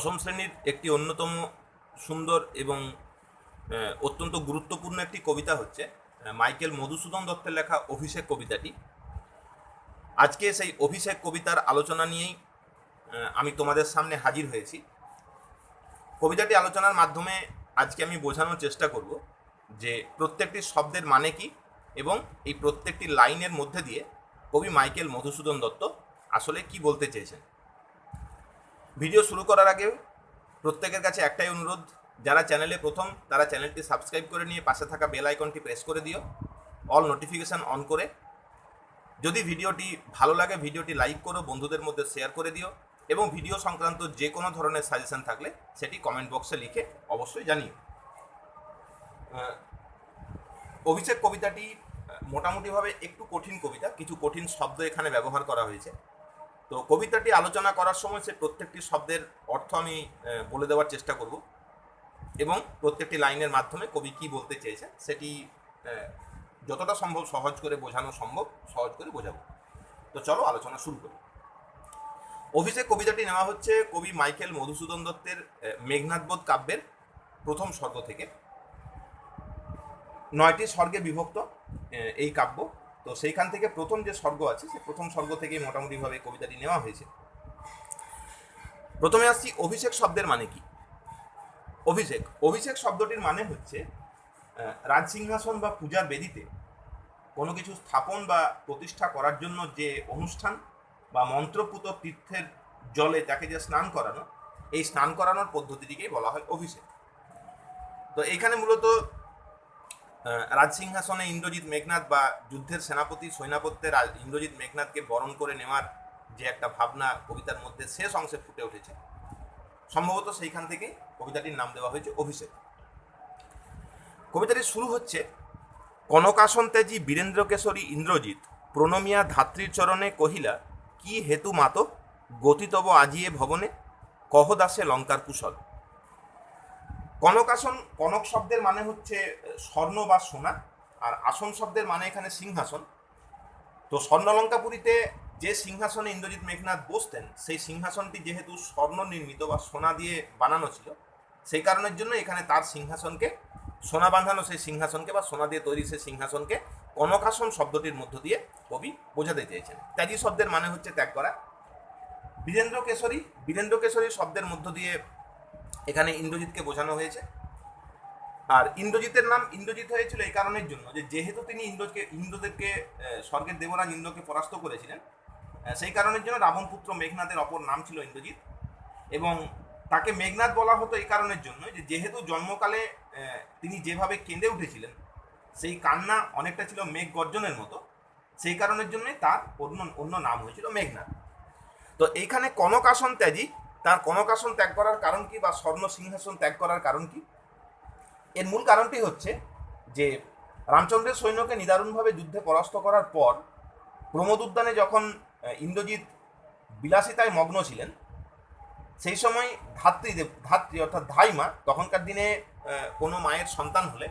দশম শ্রেণির একটি অন্যতম সুন্দর এবং অত্যন্ত গুরুত্বপূর্ণ একটি কবিতা হচ্ছে মাইকেল মধুসূদন দত্তের লেখা অভিষেক কবিতাটি। আজকে সেই অভিষেক কবিতার আলোচনা নিয়েই আমি তোমাদের সামনে হাজির হয়েছি। কবিতাটি আলোচনার মাধ্যমে আজকে আমি বোঝানোর চেষ্টা করব যে প্রত্যেকটি শব্দের মানে কি এবং এই প্রত্যেকটি লাইনের মধ্যে দিয়ে কবি মাইকেল মধুসূদন দত্ত আসলে কি বলতে চেয়েছেন। ভিডিও শুরু করার আগে প্রত্যেকের কাছে একটাই অনুরোধ, যারা চ্যানেলে প্রথম, তারা চ্যানেলটি সাবস্ক্রাইব করে নিয়ে পাশে থাকা বেল আইকনটি প্রেস করে দিও, অল নোটিফিকেশান অন করে। যদি ভিডিওটি ভালো লাগে, ভিডিওটি লাইক করো, বন্ধুদের মধ্যে শেয়ার করে দিও এবং ভিডিও সংক্রান্ত যে কোনো ধরনের সাজেশন থাকলে সেটি কমেন্ট বক্সে লিখে অবশ্যই জানিও। অভিষেক কবিতাটি মোটামুটিভাবে একটু কঠিন কবিতা, কিছু কঠিন শব্দ এখানে ব্যবহার করা হয়েছে। তো কবিতাটি আলোচনা করার সময় সে প্রত্যেকটি শব্দের অর্থ আমি বলে দেওয়ার চেষ্টা করব। এবং প্রত্যেকটি লাইনের মাধ্যমে কবি কি বলতে চেয়েছে সেটি যতটা সম্ভব সহজ করে বোঝানো সম্ভব, সহজ করে বোঝাবো। তো চলো আলোচনা শুরু করি। অভিষেক কবিতাটি নেওয়া হচ্ছে কবি মাইকেল মধুসূদন দত্তের মেঘনাথবোধ কাব্যের প্রথম স্বর্গ থেকে। নয়টি স্বর্গে বিভক্ত এই কাব্য। তো সেইখান থেকে প্রথম যে স্বর্গ আছে সে প্রথম স্বর্গ থেকে মোটামুটিভাবে কবিতাটি নেওয়া হয়েছে। প্রথমে আসছি অভিষেক শব্দের মানে কি? অভিষেক অভিষেক শব্দটির মানে হচ্ছে রাজসিংহাসন বা পূজার বেদিতে কোনো কিছু স্থাপন বা প্রতিষ্ঠা করার জন্য যে অনুষ্ঠান বা মন্ত্রপুত তীর্থের জলে তাকে যে স্নান করানো, এই স্নান করানোর পদ্ধতিটিকেই বলা হয় অভিষেক। তো এখানে মূলত রাজসিংহাসনে ইন্দ্রজিৎ মেঘনাথ বা যুদ্ধের সেনাপতি সৈনাপত্যে রাজ- ইন্দ্রজিৎ মেঘনাথকে বরণ করে নেওয়ার যে একটা ভাবনা কবিতার মধ্যে শেষ অংশে ফুটে উঠেছে। সম্ভবত সেইখান থেকে কবিতাটির নাম দেওয়া হয়েছে অভিষেক। কবিতাটি শুরু হচ্ছে কনকাসন তেজি বীরেন্দ্র কেশরী ইন্দ্রজিৎ প্রণমিয়া ধাত্রীর চরণে কহিলা, কি হেতু মাত গতিতব আজিয়ে ভবনে? কহ দাসে লঙ্কার কুশল। কনকাসন, কনক শব্দের মানে হচ্ছে স্বর্ণ বা সোনা, আর আসন শব্দের মানে এখানে সিংহাসন। তো স্বর্ণলঙ্কাপুরীতে যে সিংহাসনে ইন্দ্রজিৎ মেঘনাথ বসতেন, সেই সিংহাসনটি যেহেতু স্বর্ণ নির্মিত বা সোনা দিয়ে বানানো ছিল, সেই কারণের জন্য এখানে তার সিংহাসনকে, সোনা বাঁধানো সেই সিংহাসনকে বা সোনা দিয়ে তৈরি সেই সিংহাসনকে কনকাসন শব্দটির মধ্য দিয়ে কবি বোঝাতে চেয়েছেন। ত্যাগী শব্দের মানে হচ্ছে ত্যাগ করা। বীরেন্দ্র কেশরী বীরেন্দ্র কেশরী শব্দের মধ্য দিয়ে এখানে ইন্দ্রজিৎকে বোঝানো হয়েছে। আর ইন্দ্রজিতের নাম ইন্দ্রজিৎ হয়েছিল এই কারণের জন্য যে যেহেতু তিনি ইন্দ্রকে, ইন্দ্রদেরকে স্বর্গের দেবরাজ ইন্দ্রকে পরাস্ত করেছিলেন সেই কারণের জন্য রাবণপুত্র মেঘনাথের অপর নাম ছিল ইন্দ্রজিৎ। এবং তাকে মেঘনাথ বলা হতো এই কারণের জন্য যে যেহেতু জন্মকালে তিনি যেভাবে কেঁদে উঠেছিলেন, সেই কান্না অনেকটা ছিল মেঘ গর্জনের মতো। সেই কারণের জন্যই তার অন্য অন্য নাম হয়েছিল মেঘনাথ। তো এইখানে কনকাসন ত্যাজি তার কনকাসন ত্যাগ করার কারণ কি বা স্বর্ণ সিংহাসন ত্যাগ করার কারণ কি? এর মূল কারণটি হচ্ছে যে রামচন্দ্রের সৈন্যকে নিদারুণভাবে যুদ্ধে পরাস্ত করার পর প্রমোদ উদ্যানে যখন ইন্দ্রজিৎ বিলাসিতায় মগ্ন ছিলেন, সেই সময় ধাত্রীদেব ধাত্রী অর্থাৎ ধাইমা তখনকার দিনে কোনো মায়ের সন্তান হলে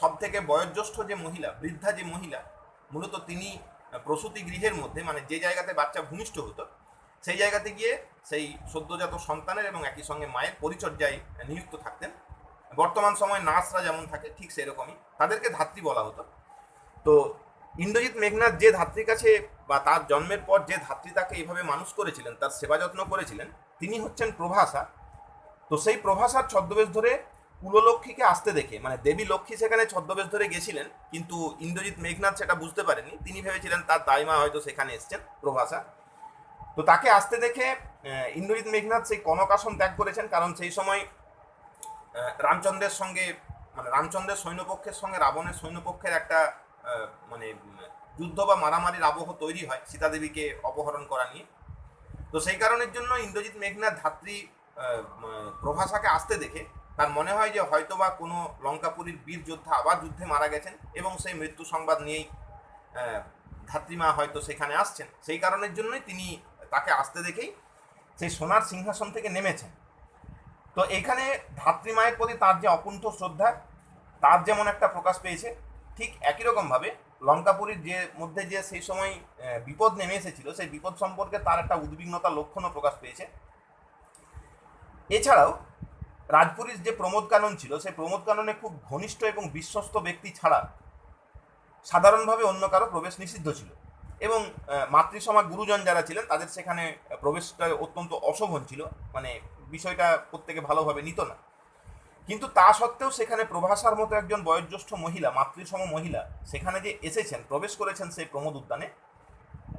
সব থেকে বয়োজ্যেষ্ঠ যে মহিলা, বৃদ্ধা যে মহিলা, মূলত তিনি প্রসূতি গৃহের মধ্যে মানে যে জায়গাতে বাচ্চা ভূমিষ্ঠ হতো সেই জায়গাতে গিয়ে সেই সদ্যজাত সন্তানের এবং একই সঙ্গে মায়ের পরিচর্যায় নিযুক্ত থাকতেন। বর্তমান সময় নার্সরা যেমন থাকে, ঠিক সেরকমই। তাদেরকে ধাত্রী বলা হতো। তো ইন্দ্রজিৎ মেঘনাথ যে ধাত্রীর কাছে বা তার জন্মের পর যে ধাত্রী তাকে এইভাবে মানুষ করেছিলেন, তার সেবা যত্ন করেছিলেন, তিনি হচ্ছেন প্রভাসা তো সেই প্রভাসার ছদ্মবেশ ধরে কুললক্ষ্মীকে আসতে দেখে মানে দেবী লক্ষ্মী সেখানে ছদ্মবেশ ধরে গেছিলেন, কিন্তু ইন্দ্রজিৎ মেঘনাথ সেটা বুঝতে পারেনি তিনি ভেবেছিলেন তার দাইমা হয়তো সেখানে এসছেন প্রভাসা তো তাকে আসতে দেখে ইন্দ্রজিৎ মেঘনাথ সেই কনকাসন ত্যাগ করেছেন, কারণ সেই সময় রামচন্দ্রের সঙ্গে মানে রামচন্দ্রের সৈন্যপক্ষের সঙ্গে রাবণের সৈন্যপক্ষের একটা মানে যুদ্ধ বা মারামারির আবহ তৈরি হয় সীতাদেবীকে অপহরণ করা নিয়ে। তো সেই কারণের জন্য ইন্দ্রজিৎ মেঘনাথ ধাত্রী প্রভাসাকে আসতে দেখে, তার মনে হয় যে হয়তোবা কোনো লঙ্কাপুরীর বীর যোদ্ধা আবার যুদ্ধে মারা গেছেন এবং সেই মৃত্যু সংবাদ নিয়েই ধাত্রীমা হয়তো সেখানে আসছেন। সেই কারণের জন্যই তিনি তাকে আসতে দেখেই সেই সোনার সিংহাসন থেকে নেমেছেন তো এখানে ধাত্রীমায়ের প্রতি তার যে অকুণ্ঠ শ্রদ্ধা, তার যেমন একটা প্রকাশ পেয়েছে, ঠিক একই রকমভাবে লঙ্কাপুরীর যে মধ্যে যে সেই সময় বিপদ নেমে এসেছিল, সেই বিপদ সম্পর্কে তার একটা উদ্বিগ্নতা লক্ষণও প্রকাশ পেয়েছে। এছাড়াও রাজপুরীর যে প্রমোদ কানন ছিল, সেই প্রমোদ কাননে খুব ঘনিষ্ঠ এবং বিশ্বস্ত ব্যক্তি ছাড়া সাধারণভাবে অন্য কারও প্রবেশ নিষিদ্ধ ছিল। এবং মাতৃসমা গুরুজন যারা ছিলেন, তাদের সেখানে প্রবেশটা অত্যন্ত অশোভন ছিল। মানে বিষয়টা প্রত্যেকে ভালোভাবে নিত না। কিন্তু তা সত্ত্বেও সেখানে প্রভাসার মতো একজন বয়োজ্যেষ্ঠ মহিলা, মাতৃসম মহিলা, সেখানে যে এসেছেন, প্রবেশ করেছেন সেই প্রমোদ উদ্যানে,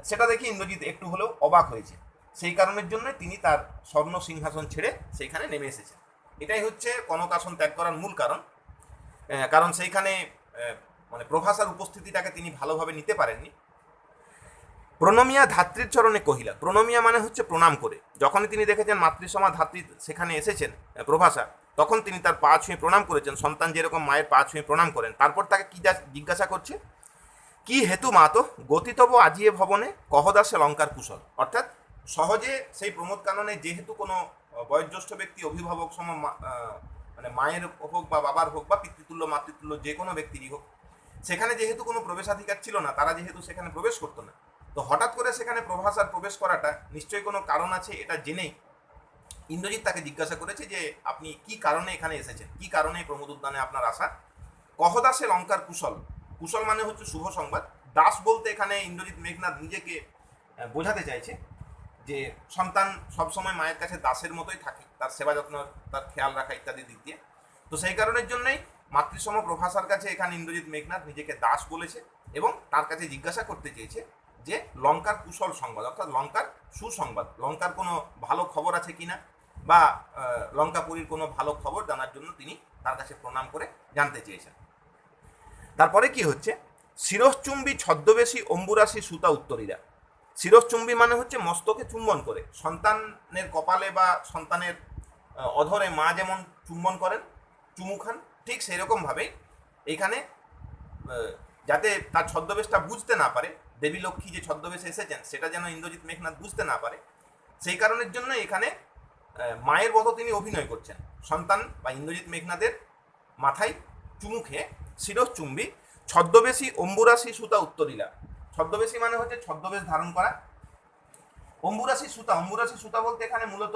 সেটা দেখে ইন্দ্রজিৎ একটু হলেও অবাক হয়েছে। সেই কারণের জন্য তিনি তার স্বর্ণ সিংহাসন ছেড়ে সেইখানে নেমে এসেছেন। এটাই হচ্ছে কনকাসন ত্যাগ করার মূল কারণ। কারণ সেইখানে মানে প্রভাসার উপস্থিতিটাকে তিনি ভালোভাবে নিতে পারেননি। প্রণমিয়া ধাত্রীর চরণে কহিলা প্রণমিয়া মানে হচ্ছে প্রণাম করে। যখনই তিনি দেখেছেন মাতৃসমা ধাত্রী সেখানে এসেছেন আহ, প্রভাসা তখন তিনি তার পা ছুঁয়ে প্রণাম করেছেন সন্তান যেরকম মায়ের পা ছুঁয়ে প্রণাম করেন। তারপর তাকে কি জিজ্ঞাসা করছে? কি হেতু মাতো গতিতব আজিয়ে ভবনে কহদাসে লঙ্কার কুশল। অর্থাৎ সহজে সেই প্রমোদ কাননে যেহেতু কোনো বয়োজ্যেষ্ঠ ব্যক্তি অভিভাবক সম মানে মায়ের হোক বা বাবার হোক বা পিতৃতুল্য মাতৃতুল্য যে কোনো ব্যক্তিরই হোক সেখানে যেহেতু কোনো প্রবেশাধিকার ছিল না তারা যেহেতু সেখানে প্রবেশ করতো না। তো হঠাৎ করে সেখানে প্রভাসার প্রবেশ করাটা নিশ্চয়ই কোনো কারণ আছে এটা জেনেই ইন্দ্রজিৎ তাকে জিজ্ঞাসা করেছে যে আপনি কি কারণে এখানে এসেছেন? কি কারণে প্রমোদ উদ্যানে আপনার আসা? কহদাসে লঙ্কার কুশল। কুশল মানে হচ্ছে শুভ সংবাদ। দাস বলতে এখানে ইন্দ্রজিৎ মেঘনাথ নিজেকে বোঝাতে চাইছে যে সন্তান সবসময় মায়ের কাছে দাসের মতোই থাকে, তার সেবা যত্ন, তার খেয়াল রাখা ইত্যাদি দিক দিয়ে। তো সেই কারণের জন্যই মাতৃসম প্রভাসার কাছে এখানে ইন্দ্রজিৎ মেঘনাথ নিজেকে দাস বলেছে এবং তার কাছে জিজ্ঞাসা করতে চেয়েছে যে লঙ্কার কুশল সংবাদ অর্থাৎ লঙ্কার সুসংবাদ লঙ্কার কোনো ভালো খবর আছে কিনা বা আহ, লঙ্কাপুরীর কোনো ভালো খবর জানার জন্য তিনি তার কাছে প্রণাম করে জানতে চেয়েছেন। তারপরে কি হচ্ছে? শিরশ্চুম্বী ছদ্মবেশী অম্বুরাশি সুতা উত্তরীরা। শিরশ্চুম্বী মানে হচ্ছে মস্তকে চুম্বন করে। সন্তানের কপালে বা সন্তানের অধরে মা যেমন চুম্বন করেন চুমু খান ঠিক সেই রকমভাবেই এইখানে যাতে তার ছদ্মবেশটা বুঝতে না পারে দেবী লক্ষ্মী যে ছদ্মবেশে এসেছেন, সেটা যেন ইন্দ্রজিৎ মেঘনাথ বুঝতে না পারে, সেই কারণের জন্য এখানে মায়ের মতো তিনি অভিনয় করছেন। সন্তান বা ইন্দ্রজিৎ মেঘনাথের মাথায় চুমু খেয়ে শিরশ্চুম্বী, ছদ্মবেশী অম্বুরাশি সুতা উত্তরীলা। ছদ্মবেশী মানে হচ্ছে ছদ্মবেশ ধারণ করা। অম্বুরাশি সুতা অম্বুরাশি সুতা বলতে এখানে মূলত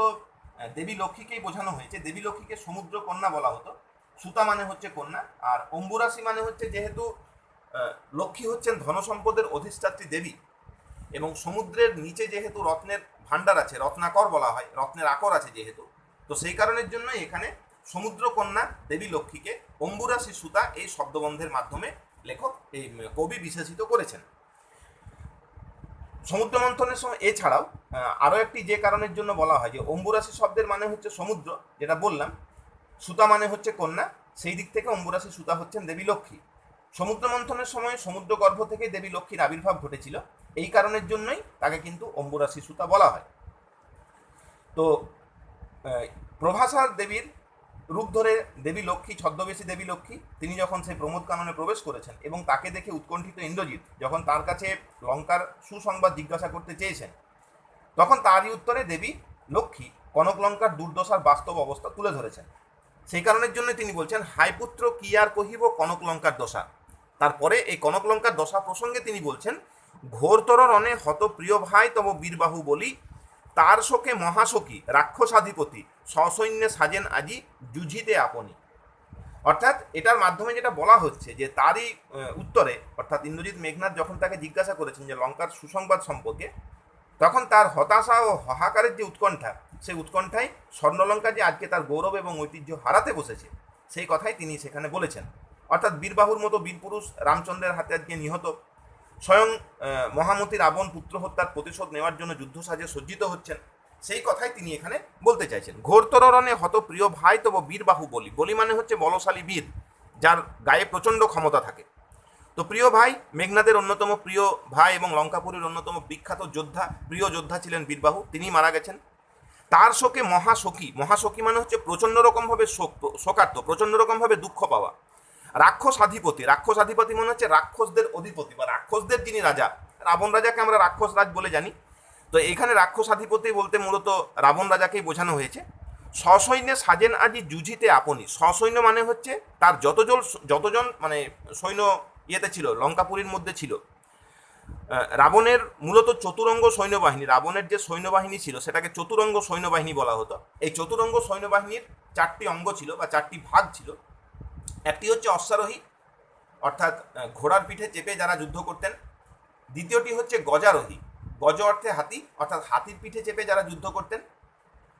দেবী লক্ষ্মীকেই বোঝানো হয়েছে। দেবী লক্ষ্মীকে সমুদ্র কন্যা বলা হতো। সুতা মানে হচ্ছে কন্যা, আর অম্বুরাশি মানে হচ্ছে যেহেতু লক্ষ্মী হচ্ছেন ধনসম্পদের অধিষ্ঠাত্রী দেবী এবং সমুদ্রের নিচে যেহেতু রত্নের ভাণ্ডার আছে, রত্নাকর বলা হয়, রত্নের আকর আছে যেহেতু, তো সেই কারণের জন্য এখানে সমুদ্র কন্যা দেবী লক্ষ্মীকে অম্বুরাশি সুতা এই শব্দবন্ধের মাধ্যমে লেখক এই কবি বিশেষিত করেছেন। সমুদ্র মন্থনের সময় এছাড়াও আরও একটি যে কারণের জন্য বলা হয় যে অম্বুরাশি শব্দের মানে হচ্ছে সমুদ্র, যেটা বললাম, সুতা মানে হচ্ছে কন্যা, সেই দিক থেকে অম্বুরাশি সুতা হচ্ছেন দেবী লক্ষ্মী। সমুদ্র মন্থনের সময় সমুদ্র গর্ভ থেকে দেবী লক্ষ্মীর আবির্ভাব ঘটেছিল। এই কারণের জন্যই তাকে কিন্তু অম্বুরাশি সুতা বলা হয়। তো প্রভাসার দেবীর রূপ ধরে দেবী লক্ষ্মী, ছদ্মবেশী দেবী লক্ষ্মী, তিনি যখন সেই প্রমোদ কাননে প্রবেশ করেছেন এবং তাকে দেখে উৎকণ্ঠিত ইন্দ্রজিৎ যখন তার কাছে লঙ্কার সুসংবাদ জিজ্ঞাসা করতে চেয়েছেন, তখন তারই উত্তরে দেবী লক্ষ্মী কনক লঙ্কার দুর্দশার বাস্তব অবস্থা তুলে ধরেছেন। সেই কারণের জন্য তিনি বলছেন হাইপুত্র কি আর কহিব কনক লঙ্কার দশা? তারপরে এই কনক লঙ্কার দশা প্রসঙ্গে তিনি বলছেন, ঘোরতর রণে হত প্রিয় ভাই তব বীরবাহু বলি, তার শোকে মহাশোকী, রাক্ষসাধিপতি, সসৈন্যে সাজেন আজি যুঝিতে আপনি। অর্থাৎ এটার মাধ্যমে যেটা বলা হচ্ছে যে তারই উত্তরে, অর্থাৎ ইন্দ্রজিৎ মেঘনাথ যখন তাকে জিজ্ঞাসা করেছেন যে লঙ্কার সুসংবাদ সম্পর্কে, তখন তার হতাশা ও হাহাকারের যে উৎকণ্ঠা, সেই উৎকণ্ঠায় স্বর্ণলঙ্কা যে আজকে তার গৌরব এবং ঐতিহ্য হারাতে বসেছে, সেই কথাই তিনি সেখানে বলেছেন। অর্থাৎ বীরবাহুর মতো বীরপুরুষ রামচন্দ্রের হাতে আজকে নিহত। স্বয়ং আহ, মহামতি রাবণ পুত্র হত্যার প্রতিশোধ নেওয়ার জন্য যুদ্ধ সাজে সজ্জিত হচ্ছেন। সেই কথাই তিনি এখানে বলতে চাইছেন। ঘোরতর রণে হত প্রিয় ভাই তব বীরবাহু বলি। বলি মানে হচ্ছে বলশালী বীর যার গায়ে প্রচণ্ড ক্ষমতা থাকে। তো প্রিয় ভাই মেঘনাদের অন্যতম প্রিয় ভাই এবং লঙ্কাপুরীর অন্যতম বিখ্যাত যোদ্ধা প্রিয় যোদ্ধা ছিলেন বীরবাহু। তিনি মারা গেছেন। তার শোকে মহাশোকী। মহাশোকী মানে হচ্ছে প্রচণ্ড রকমভাবে শোক শোকার্ত প্রচণ্ড রকমভাবে দুঃখ পাওয়া। রাক্ষস আধিপতি রাক্ষস আধিপতি মনে হচ্ছে রাক্ষসদের অধিপতি বা রাক্ষসদের যিনি রাজা, রাবণ রাজাকে আমরা রাক্ষস রাজ বলে জানি। তো এখানে রাক্ষস আধিপতি বলতে মূলত রাবণ রাজাকেই বোঝানো হয়েছে। সসৈন্যে সাজেন আজি যুঝিতে আপনি। সসৈন্য মানে হচ্ছে তার যতজন যতজন মানে সৈন্য ইয়েতে ছিল, লঙ্কাপুরীর মধ্যে ছিল। রাবণের মূলত চতুরঙ্গ সৈন্যবাহিনী, রাবণের যে সৈন্যবাহিনী ছিল, সেটাকে চতুরঙ্গ সৈন্যবাহিনী বলা হতো। এই চতুরঙ্গ সৈন্যবাহিনীর চারটি অঙ্গ ছিল বা চারটি ভাগ ছিল। একটি হচ্ছে অশ্বারোহী, অর্থাৎ ঘোড়ার পিঠে চেপে যারা যুদ্ধ করতেন। দ্বিতীয়টি হচ্ছে গজারোহী। গজ অর্থে হাতি, অর্থাৎ হাতির পিঠে চেপে যারা যুদ্ধ করতেন।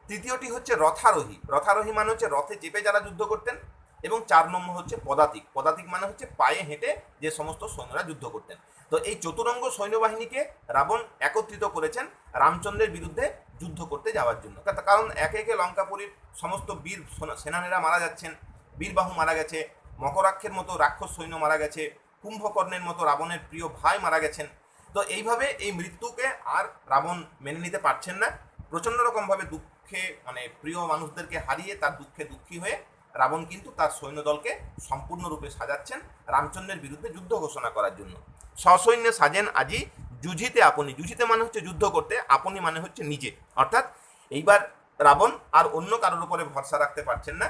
তৃতীয়টি হচ্ছে রথারোহী। রথারোহী মানে হচ্ছে রথে চেপে যারা যুদ্ধ করতেন এবং চার নম্বর হচ্ছে পদাতিক। পদাতিক মানে হচ্ছে পায়ে হেঁটে যে সমস্ত সৈন্যরা যুদ্ধ করতেন। তো এই চতুরঙ্গ সৈন্যবাহিনীকে রাবণ একত্রিত করেছেন রামচন্দ্রের বিরুদ্ধে যুদ্ধ করতে যাওয়ার জন্য। কারণ একে একে লঙ্কাপুরীর সমস্ত বীর সোনা- সেনানীরা মারা যাচ্ছেন। বীরবাহু মারা গেছে, মকরাক্ষের মতো রাক্ষস সৈন্য মারা গেছে, কুম্ভকর্ণের মতো রাবণের প্রিয় ভাই মারা গেছেন। তো এইভাবে এই মৃত্যুকে আর রাবণ মেনে নিতে পারছেন না। প্রচণ্ড রকমভাবে দুঃখে মানে প্রিয় মানুষদেরকে হারিয়ে তার দুঃখে দুঃখী হয়ে রাবণ কিন্তু তার সৈন্যদলকে সম্পূর্ণরূপে সাজাচ্ছেন রামচন্দ্রের বিরুদ্ধে যুদ্ধ ঘোষণা করার জন্য। সসৈন্যে সাজেন আজি যুঝিতে আপনি, যুঝিতে মানে হচ্ছে যুদ্ধ করতে, আপনি মানে হচ্ছে নিজে। অর্থাৎ এইবার রাবণ আর অন্য কারোর উপরে ভরসা রাখতে পারছেন না।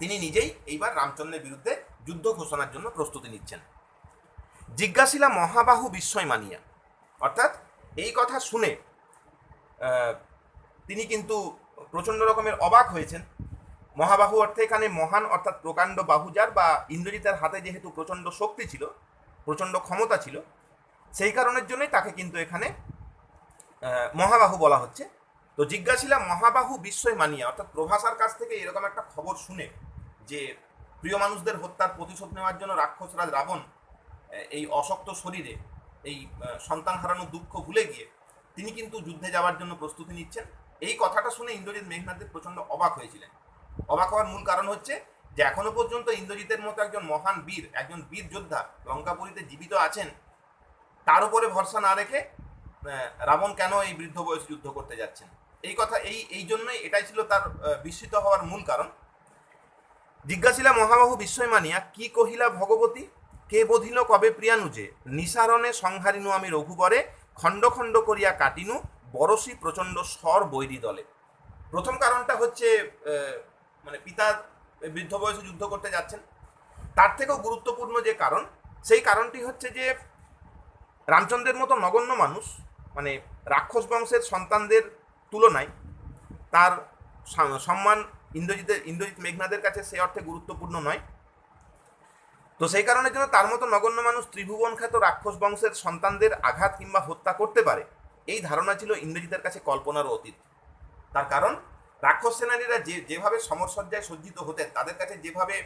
তিনি নিজেই এইবার রামচন্দ্রের বিরুদ্ধে যুদ্ধ ঘোষণার জন্য প্রস্তুতি নিচ্ছেন। জিজ্ঞাসিলা মহাবাহু বিস্ময় মানিয়া। অর্থাৎ এই কথা শুনে তিনি কিন্তু প্রচণ্ড রকমের অবাক হয়েছেন। মহাবাহু অর্থে এখানে মহান অর্থাৎ প্রকাণ্ড বাহুজার বা ইন্দ্রজিতের হাতে যেহেতু প্রচণ্ড শক্তি ছিল, প্রচণ্ড ক্ষমতা ছিল, সেই কারণের জন্যই তাকে কিন্তু এখানে মহাবাহু বলা হচ্ছে। তো জিজ্ঞাসিলা মহাবাহু বিস্ময় মানিয়া, অর্থাৎ প্রভাসার কাছ থেকে এরকম একটা খবর শুনে যে প্রিয় মানুষদের হত্যার প্রতিশোধ নেওয়ার জন্য রাক্ষসরাজ রাবণ এই অশক্ত শরীরে, এই সন্তান হারানোর দুঃখ ভুলে গিয়ে তিনি কিন্তু যুদ্ধে যাওয়ার জন্য প্রস্তুতি নিচ্ছেন। এই কথাটা শুনে ইন্দ্রজিৎ মেঘনাথের প্রচণ্ড অবাক হয়েছিলেন। অবাক হওয়ার মূল কারণ হচ্ছে যে এখনও পর্যন্ত ইন্দ্রজিতের মতো একজন মহান বীর, একজন বীর যোদ্ধা লঙ্কাপুরীতে জীবিত আছেন, তার উপরে ভরসা না রেখে রাবণ কেন এই বৃদ্ধ বয়সে যুদ্ধ করতে যাচ্ছেন? এই কথা, এই এই জন্যই এটাই ছিল তার বিস্মিত হওয়ার মূল কারণ। জিজ্ঞাসিলা মহাবাহু বিস্ময় মানিয়া কি কহিলা ভগবতী? কে বধিল কবে প্রিয়ানুজে? নিসারণে সংহারিনু আমি রঘুবরে, খণ্ড খণ্ড করিয়া কাটিনু বরসি প্রচণ্ড স্বর বৈরী দলে। প্রথম কারণটা হচ্ছে মানে পিতা বৃদ্ধ বয়সে যুদ্ধ করতে যাচ্ছেন। তার থেকেও গুরুত্বপূর্ণ যে কারণ, সেই কারণটি হচ্ছে যে, রামচন্দ্রের মতো নগণ্য মানুষ মানে রাক্ষস বংশের সন্তানদের তুলনায় তার সম্মান ইন্দ্রজিতের ইন্দ্রজিৎ মেঘনাদের কাছে সে অর্থে গুরুত্বপূর্ণ নয়। তো সেই কারণের জন্য তার মতো নগণ্য মানুষ ত্রিভুবন খ্যাত রাক্ষস বংশের সন্তানদের আঘাত কিংবা হত্যা করতে পারে, এই ধারণা ছিল ইন্দ্রজিতের কাছে কল্পনার অতীত। তার কারণ, রাক্ষস সেনানীরা যে, যেভাবে সমরসজ্জায় সজ্জিত হতেন, তাদের কাছে যেভাবে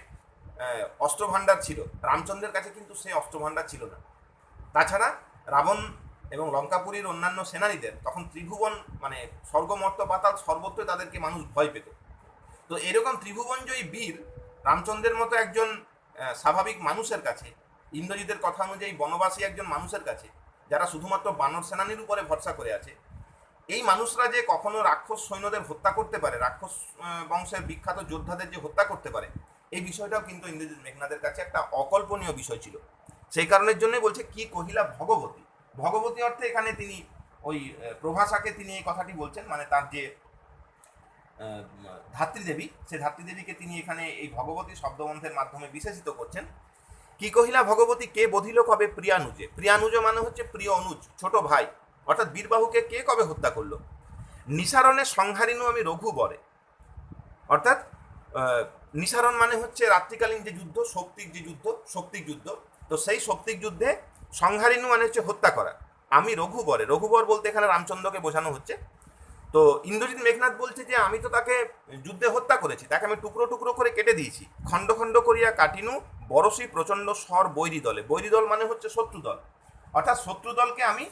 অস্ত্রভাণ্ডার ছিল, রামচন্দ্রের কাছে কিন্তু সেই অস্ত্রভাণ্ডার ছিল না। তাছাড়া রাবণ এবং লঙ্কাপুরীর অন্যান্য সেনানীদের তখন ত্রিভুবন মানে স্বর্গমর্ত পাতাল সর্বত্রই তাদেরকে মানুষ ভয় পেত। তো এরকম ত্রিভুবনজয়ী বীর রামচন্দ্রের মতো একজন স্বাভাবিক মানুষের কাছে, ইন্দ্রজিতের কথা অনুযায়ী বনবাসী একজন মানুষের কাছে, যারা শুধুমাত্র বানর সেনানির উপরে ভরসা করে আছে, এই মানুষরা যে কখনো রাক্ষস সৈন্যদের হত্যা করতে পারে, রাক্ষস বংশের বিখ্যাত যোদ্ধাদের যে হত্যা করতে পারে, এই বিষয়টাও কিন্তু ইন্দ্রজিৎ মেঘনাদের কাছে একটা অকল্পনীয় বিষয় ছিল। সেই কারণের জন্যই বলছে, কি কহিলা ভগবতী? ভগবতী অর্থে এখানে তিনি ওই প্রভাষাকে তিনি এই কথাটি বলছেন মানে তার যে ধাত্রীদেবী সেই ধাত্রীদেবীকে তিনি এখানে এই ভগবতী শব্দবন্ধের মাধ্যমে বিশেষিত করছেন। কি কহিলা, ভগবতী, কে বধিল কবে প্রিয়ানুজে? প্রিয়ানুজ মানে হচ্ছে প্রিয় অনুজ, ছোট ভাই। অর্থাৎ বীরবাহুকে কে কবে হত্যা করল? নিসারণে সংহারিনু আমি রঘু বরে। অর্থাৎ নিসারণ মানে হচ্ছে রাত্রিকালীন যে যুদ্ধ শক্তিক যে যুদ্ধ শক্তিক যুদ্ধ। তো সেই শক্তিক যুদ্ধে সংহারিনু মানে হচ্ছে হত্যা করা। আমি রঘুবরে রঘুবর বলতে এখানে রামচন্দ্রকে বোঝানো হচ্ছে। তো ইন্দ্রজিৎ মেঘনাথ বলছে যে, আমি তো তাকে যুদ্ধে হত্যা করেছি, তাকে আমি টুকরো টুকরো করে কেটে দিয়েছি। খণ্ড খণ্ড করিয়া কাটিনু বরসি প্রচণ্ড স্বর বৈরী দলে। বৈরী দল মানে হচ্ছে শত্রু দল। অর্থাৎ শত্রু দলকে আমি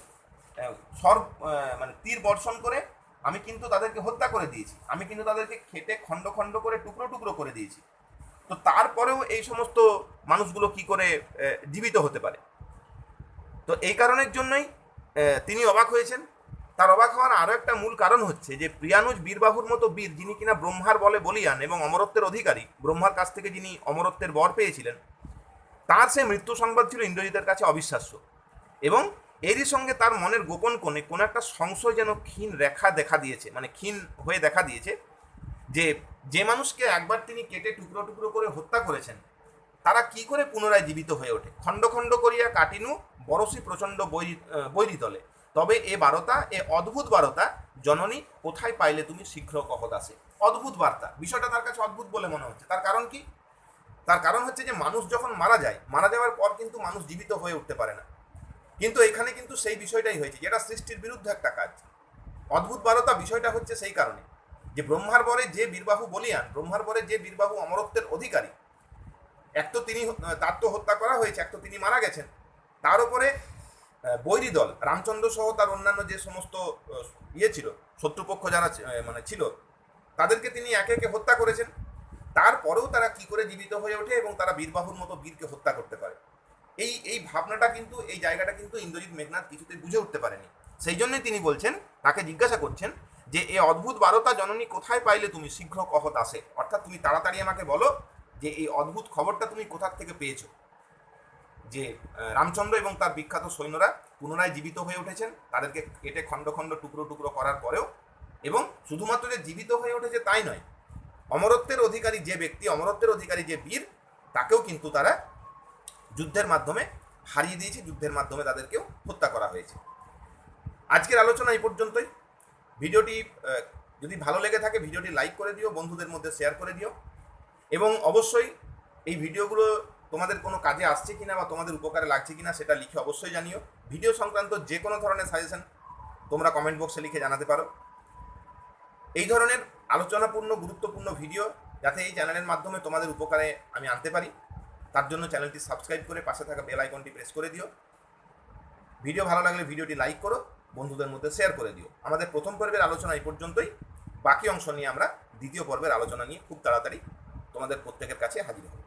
স্বর মানে তীর বর্ষণ করে আমি কিন্তু তাদেরকে হত্যা করে দিয়েছি। আমি কিন্তু তাদেরকে খেটে খণ্ড খণ্ড করে টুকরো টুকরো করে দিয়েছি। তো তারপরেও এই সমস্ত মানুষগুলো কি করে জীবিত হতে পারে? তো এই কারণের জন্যই তিনি অবাক হয়েছেন। তার অবাক হওয়ার আরও একটা মূল কারণ হচ্ছে যে প্রিয়ানুজ বীরবাহুর মতো বীর যিনি কিনা ব্রহ্মার বলে বলিয়ান এবং অমরত্বের অধিকারী, ব্রহ্মার কাছ থেকে যিনি অমরত্বের বর পেয়েছিলেন, তার সে মৃত্যু সংবাদ ছিল ইন্দ্রজিতের কাছে অবিশ্বাস্য। এবং এরই সঙ্গে তার মনের গোপন কোণে কোনো একটা সংশয় যেন ক্ষীণ রেখা দেখা দিয়েছে মানে ক্ষীণ হয়ে দেখা দিয়েছে যে যে মানুষকে একবার তিনি কেটে টুকরো টুকরো করে হত্যা করেছেন, তারা কি করে পুনরায় জীবিত হয়ে ওঠে? খণ্ড খণ্ড করিয়া কাটিনু পরশী প্রচণ্ড বৈরি দলে তবে এ বারতা, এ অদ্ভুত বারতা, জননী কোথায় পাইলে তুমি শীঘ্র কহত আসে? অদ্ভুত বার্তা। বিষয়টা তার কাছে অদ্ভুত বলে মনে হচ্ছে। তার কারণ কি? তার কারণ হচ্ছে যে মানুষ যখন মারা যায়, মারা যাওয়ার পর কিন্তু মানুষ জীবিত হয়ে উঠতে পারে না। কিন্তু এখানে কিন্তু সেই বিষয়টাই হয়েছে যেটা সৃষ্টির বিরুদ্ধে একটা কাজ। অদ্ভুত বারতা বিষয়টা হচ্ছে সেই কারণে যে ব্রহ্মার পরে যে বীরবাহু বলিয়ান, ব্রহ্মার পরে যে বীরবাহু অমরত্বের অধিকারী, এক তো তিনি, তার তো হত্যা করা হয়েছে, এক তো তিনি মারা গেছেন। তার উপরে বৈরী দল, রামচন্দ্র সহ তার অন্যান্য যে সমস্ত ইয়ে ছিল, শত্রুপক্ষ যারা মানে ছিল, তাদেরকে তিনি একে একে হত্যা করেছেন। তারপরেও তারা কি করে জীবিত হয়ে ওঠে এবং তারা বীরবাহুর মতো বীরকে হত্যা করতে পারে? এই এই ভাবনাটা কিন্তু, এই জায়গাটা কিন্তু ইন্দ্রজিৎ মেঘনাথ কিছুতে বুঝে উঠতে পারেনি। সেই জন্যই তিনি বলছেন, তাকে জিজ্ঞাসা করছেন যে এই অদ্ভুত বারতা জননী কোথায় পাইলে তুমি? শীঘ্র কহত আসে। অর্থাৎ তুমি তাড়াতাড়ি আমাকে বলো যে, এই অদ্ভুত খবরটা তুমি কোথা থেকে পেয়েছ? যে রামচন্দ্র এবং তার বিখ্যাত সৈন্যরা পুনরায় জীবিত হয়ে উঠেছেন, তাদেরকে কেটে খণ্ড খণ্ড, টুকরো টুকরো করার পরেও। এবং শুধুমাত্র যে জীবিত হয়ে উঠেছে তাই নয়, অমরত্বের অধিকারী যে ব্যক্তি, অমরত্বের অধিকারী যে বীর, তাকেও কিন্তু তারা যুদ্ধের মাধ্যমে হারিয়ে দিয়েছে, যুদ্ধের মাধ্যমে তাদেরকেও হত্যা করা হয়েছে। আজকের আলোচনা এই পর্যন্তই। ভিডিওটি যদি ভালো লেগে থাকে, ভিডিওটি লাইক করে দিও, বন্ধুদের মধ্যে শেয়ার করে দিও। এবং অবশ্যই এই ভিডিওগুলো তোমাদের কোনো কাজে আসছে কিনা বা তোমাদের উপকারে লাগছে কিনা সেটা লিখে অবশ্যই জানিও। ভিডিও সংক্রান্ত যে কোনো ধরনের সাজেশন তোমরা কমেন্ট বক্সে লিখে জানাতে পারো। এই ধরনের আলোচনাপূর্ণ, গুরুত্বপূর্ণ ভিডিও যাতে এই চ্যানেলের মাধ্যমে তোমাদের উপকারে আমি আনতে পারি, তার জন্য চ্যানেলটি সাবস্ক্রাইব করে পাশে থাকা বেল আইকনটি প্রেস করে দিও। ভিডিও ভালো লাগলে ভিডিওটি লাইক করো, বন্ধুদের মধ্যে শেয়ার করে দিও। আমাদের প্রথম পর্বের আলোচনা এই পর্যন্তই। বাকি অংশ নিয়ে আমরা দ্বিতীয় পর্বের আলোচনা নিয়ে খুব তাড়াতাড়ি তোমাদের প্রত্যেকের কাছে হাজির হব।